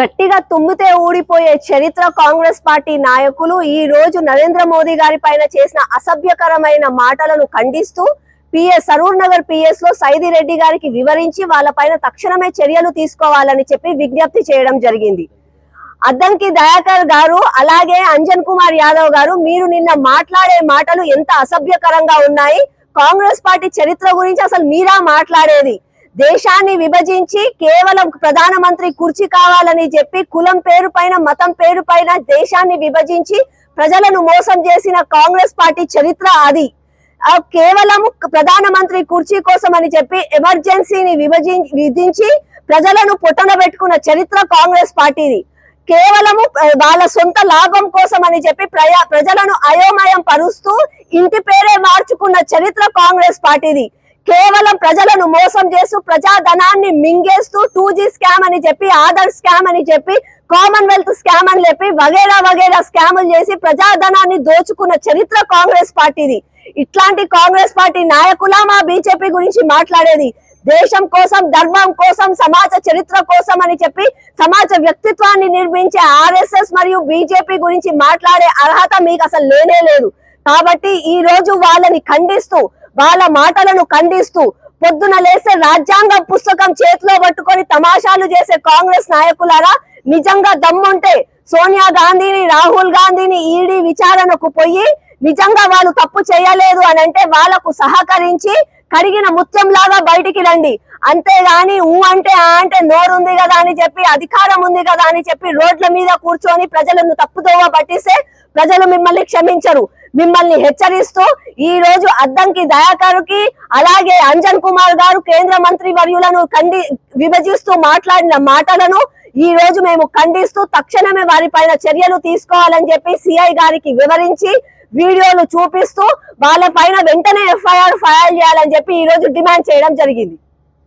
గట్టిగా తుమ్మితే ఊడిపోయే చరిత్ర కాంగ్రెస్ పార్టీ నాయకులు ఈ రోజు నరేంద్ర మోదీ గారి పైన చేసిన అసభ్యకరమైన మాటలను ఖండిస్తూ పిఎస్ సరూర్ నగర్ పిఎస్లో సైది రెడ్డి గారికి వివరించి వాళ్ళ పైన తక్షణమే చర్యలు తీసుకోవాలని చెప్పి విజ్ఞప్తి చేయడం జరిగింది. అద్దంకి దయాకర్ గారు అలాగే అంజన్ కుమార్ యాదవ్ గారు మీరు నిన్న మాట్లాడే మాటలు ఎంత అసభ్యకరంగా ఉన్నాయి. కాంగ్రెస్ పార్టీ చరిత్ర గురించి అసలు మీరా మాట్లాడేది? దేశాన్ని విభజించి కేవలం ప్రధానమంత్రి కుర్చీ కావాలని చెప్పి కులం పేరు పైన మతం పేరు పైన దేశాన్ని విభజించి ప్రజలను మోసం చేసిన కాంగ్రెస్ పార్టీ చరిత్ర అది. కేవలం ప్రధానమంత్రి కుర్చీ కోసం అని చెప్పి ఎమర్జెన్సీని విభజించి విధించి ప్రజలను పొట్టన పెట్టుకున్న చరిత్ర కాంగ్రెస్ పార్టీది. కేవలము వాళ్ళ సొంత లాభం కోసం అని చెప్పి ప్రజలను అయోమయం పరుస్తూ ఇంటి పేరే మార్చుకున్న చరిత్ర కాంగ్రెస్ పార్టీది. కేవలం ప్రజలను మోసం చేస్తూ ప్రజాధనాన్ని మింగేస్తూ టూ జీ స్కామ్ అని చెప్పి ఆధార్ స్కామ్ అని చెప్పి కామన్వెల్త్ స్కామ్ అని చెప్పి వగేరా వగేరా స్కాములు చేసి ప్రజాధనాన్ని దోచుకున్న చరిత్ర కాంగ్రెస్ పార్టీది. ఇట్లాంటి కాంగ్రెస్ పార్టీ నాయకులా మా బీజేపీ గురించి మాట్లాడేది. దేశం కోసం ధర్మం కోసం సమాజ చరిత్ర కోసం అని చెప్పి సమాజ వ్యక్తిత్వాన్ని నిర్మించే ఆర్ఎస్ఎస్ మరియు బీజేపీ గురించి మాట్లాడే అర్హత మీకు అసలు లేనే లేదు. కాబట్టి ఈ రోజు వాళ్ళని ఖండిస్తూ వాళ్ళ మాటలను ఖండిస్తూ పొద్దున లేసే రాజ్యాంగ పుస్తకం చేతిలో పట్టుకొని తమాషాలు చేసే కాంగ్రెస్ నాయకులారా నిజంగా దమ్ముంటే సోనియా గాంధీని రాహుల్ గాంధీని ఈడీ విచారణకు పోయి నిజంగా వాళ్ళు తప్పు చేయలేదు అని అంటే వాళ్ళకు సహకరించి కడిగిన ముత్యం లాగా బయటికి రండి. అంతేగాని ఊ అంటే ఆ అంటే నోరుంది కదా అని చెప్పి అధికారం ఉంది కదా అని చెప్పి రోడ్ల మీద కూర్చొని ప్రజలను తప్పుదోవ పట్టిస్తే ప్రజలు మిమ్మల్ని క్షమించరు. మిమ్మల్ని హెచ్చరిస్తూ ఈ రోజు అద్దంకి దయాకరుకి అలాగే అంజన్ కుమార్ గారు కేంద్ర మంత్రి వర్యులను ఖండి విభజిస్తూ మాట్లాడిన మాటలను ఈ రోజు మేము ఖండిస్తూ తక్షణమే వారి పైన చర్యలు తీసుకోవాలని చెప్పి సిఐ గారికి వివరించి వీడియోలు చూపిస్తూ వాళ్ళ పైన వెంటనే ఎఫ్ఐఆర్ ఫైల్ చేయాలని చెప్పి ఈ రోజు డిమాండ్ చేయడం జరిగింది.